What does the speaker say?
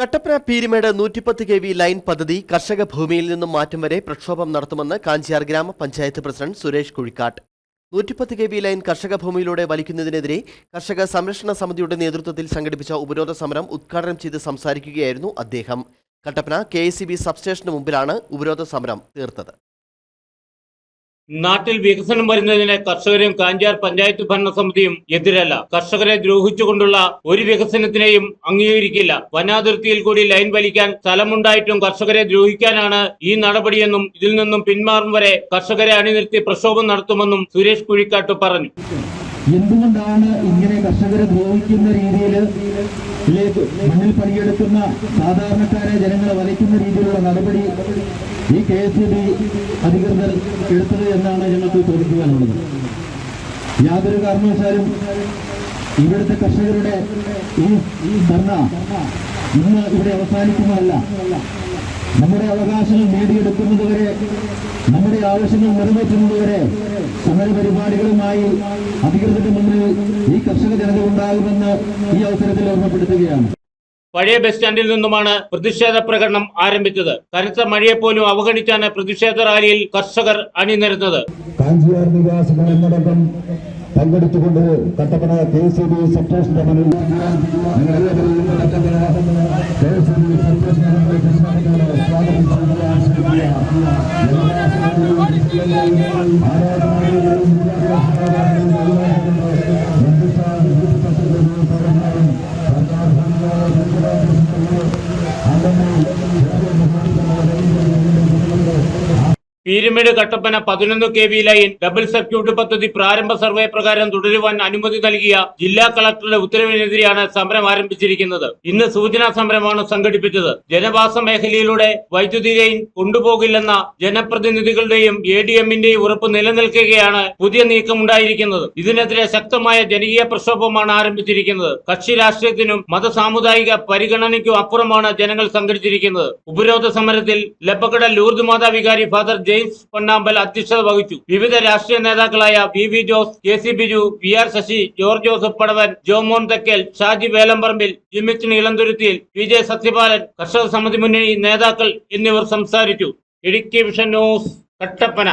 കട്ടപ്പന പീരിമേട് നൂറ്റിപ്പത്ത് K V line പദ്ധതി കർഷക ഭൂമിയിൽ നിന്നും മാറ്റം വരെ പ്രക്ഷോഭം നടത്തുമെന്ന് കാഞ്ചിയാർ ഗ്രാമപഞ്ചായത്ത് പ്രസിഡന്റ് സുരേഷ് കുഴിക്കാട്ട്. നൂറ്റിപ്പത്ത് കെ വി ലൈൻ കർഷക ഭൂമിയിലൂടെ വലിക്കുന്നതിനെതിരെ കർഷക സംരക്ഷണ സമിതിയുടെ നേതൃത്വത്തിൽ സംഘടിപ്പിച്ച ഉപരോധ സമരം ഉദ്ഘാടനം ചെയ്ത് സംസാരിക്കുകയായിരുന്നു അദ്ദേഹം. കട്ടപ്പന കെ സബ്സ്റ്റേഷന് മുമ്പിലാണ് ഉപരോധ സമരം തീർത്തത്. നാട്ടിൽ വികസനം വരുന്നതിന് കർഷകരും കാഞ്ചാർ പഞ്ചായത്ത് ഭരണസമിതിയും എതിരല്ല. കർഷകരെ ദ്രോഹിച്ചുകൊണ്ടുള്ള ഒരു വികസനത്തിനെയും അംഗീകരിക്കില്ല. വനാതിർത്തിയിൽ കൂടി ലൈൻ വലിക്കാൻ സ്ഥലമുണ്ടായിട്ടും കർഷകരെ ദ്രോഹിക്കാനാണ് ഈ നടപടിയെന്നും ഇതിൽ നിന്നും പിന്മാറും വരെ കർഷകരെ അണിനിർത്തി പ്രക്ഷോഭം നടത്തുമെന്നും സുരേഷ് കുഴിക്കാട്ട് പറഞ്ഞു. എന്തുകൊണ്ടാണ് ഇങ്ങനെ കർഷകരെ ദ്രോഹിക്കുന്ന രീതിയിൽ മണ്ണിൽ പണിയെടുക്കുന്ന സാധാരണക്കാരെ ജനങ്ങളെ വലയ്ക്കുന്ന രീതിയിലുള്ള നടപടി ഈ കെ എസ് ബി അധികൃതർ എടുത്തത് എന്നാണ് ഞങ്ങൾക്ക് ചോദിക്കുവാനുള്ളത് യാതൊരു കാരണവശാലും ഇവിടുത്തെ കർഷകരുടെ ഈ ധർണ ഇന്ന് ഇവിടെ അവസാനിക്കുന്നതല്ല. നമ്മുടെ അവകാശങ്ങൾ നേടിയെടുക്കുന്നതുവരെ നമ്മുടെ ആവശ്യങ്ങൾ നിറവേറ്റുന്നതുവരെ സമരപരിപാടികളുമായി അധികൃതരുടെ മുന്നിൽ ഈ കർഷക ജനത ഉണ്ടാകുമെന്ന് ഈ അവസരത്തിൽ ഓർമ്മപ്പെടുത്തുകയാണ്. പഴയ ബസ് സ്റ്റാൻഡിൽ നിന്നുമാണ് പ്രതിഷേധ പ്രകടനം ആരംഭിച്ചത്. കനത്ത പോലും അവഗണിച്ചാണ് പ്രതിഷേധ റാലിയിൽ കർഷകർ അണിനിരുന്നത്. കാഞ്ചിയാർ നിവാസികൾ എന്നടക്കം പങ്കെടുത്തുകൊണ്ട് കട്ടപ്പന കെ സി ബി സബ്സ്റ്റേഷന്റെ മുന്നിൽ നിങ്ങളെല്ലാവരെയും കട്ടപ്പന കെ സി ബി സ്വാഗതം ചെയ്യാൻ அந்த പീരുമേട് കട്ടപ്പന പതിനൊന്ന് K V line double circuit പദ്ധതി പ്രാരംഭ സർവേ പ്രകാരം തുടരുവാൻ അനുമതി നൽകിയ ജില്ലാ കളക്ടറുടെ ഉത്തരവിനെതിരെയാണ് സമരം ആരംഭിച്ചിരിക്കുന്നത്. ഇന്ന് സൂചനാ സമരമാണ് സംഘടിപ്പിച്ചത്. ജനവാസ മേഖലയിലൂടെ വൈദ്യുതി ലൈൻ കൊണ്ടുപോകില്ലെന്ന ജനപ്രതിനിധികളുടെയും എ ഡി എമ്മിന്റെയും ഉറപ്പ് നിലനിൽക്കുകയാണ് പുതിയ നീക്കമുണ്ടായിരിക്കുന്നത്. ഇതിനെതിരെ ശക്തമായ ജനകീയ പ്രക്ഷോഭമാണ് ആരംഭിച്ചിരിക്കുന്നത്. കക്ഷി രാഷ്ട്രീയത്തിനും മത സാമുദായിക പരിഗണനയ്ക്കും അപ്പുറമാണ് ജനങ്ങൾ സംഘടിച്ചിരിക്കുന്നത്. ഉപരോധ സമരത്തിൽ ലപ്പക്കട ലൂർദ് മാതാ വികാരി ഫാദർ ജെയിംസ് പൊന്നാമ്പൽ അധ്യക്ഷത വഹിച്ചു. വിവിധ രാഷ്ട്രീയ നേതാക്കളായ V. V. Jose K. C. Biju V. R. Sasi George Joseph Padavan Jomon Thekkal Shaji Velamparambil ജിമ്മിച്ചിന് ഇളന്തുരുത്തിയിൽ വി. ജെ. സത്യപാലൻ കർഷക സമിതി മുന്നണി നേതാക്കൾ എന്നിവർ സംസാരിച്ചു. Idukki vision news Kattappana.